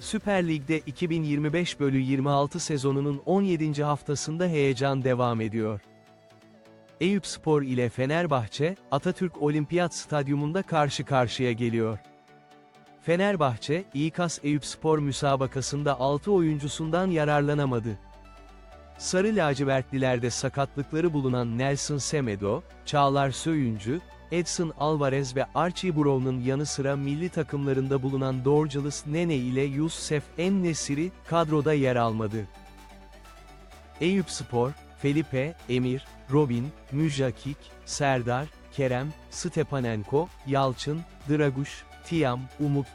Süper Lig'de 2025 bölü 26 sezonunun 17. haftasında heyecan devam ediyor. Eyüpspor ile Fenerbahçe, Atatürk Olimpiyat Stadyumunda karşı karşıya geliyor. Fenerbahçe, İKAS Eyüpspor müsabakasında 6 oyuncusundan yararlanamadı. Sarı lacivertlilerde sakatlıkları bulunan Nelson Semedo, Çağlar Söyüncü, Edson Alvarez ve Archie Brown'un yanı sıra milli takımlarında bulunan Dorgeles Nene ile Youssef En-Nesiri, kadroda yer almadı. Eyüpspor, Felipe, Emir, Robin, Müjakik, Serdar, Kerem, Stepanenko, Yalçın, Draguş, Tiam, Umut.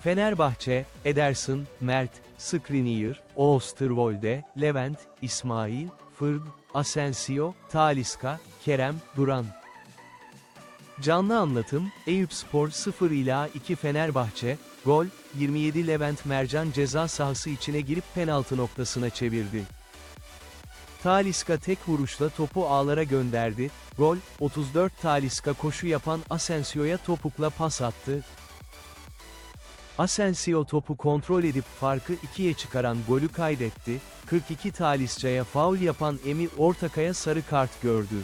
Fenerbahçe, Ederson, Mert, Skriniar, Oosterwolde, Levent, İsmail, Fırd, Asensio, Taliska, Kerem, Duran. Canlı anlatım, Eyüpspor 0 ila 2 Fenerbahçe, gol, 27 Levent Mercan ceza sahası içine girip penaltı noktasına çevirdi. Taliska tek vuruşla topu ağlara gönderdi, gol, 34 Taliska koşu yapan Asensio'ya topukla pas attı. Asensio topu kontrol edip farkı ikiye çıkaran golü kaydetti, 42 Talisca'ya faul yapan Emir Ortakaya sarı kart gördü.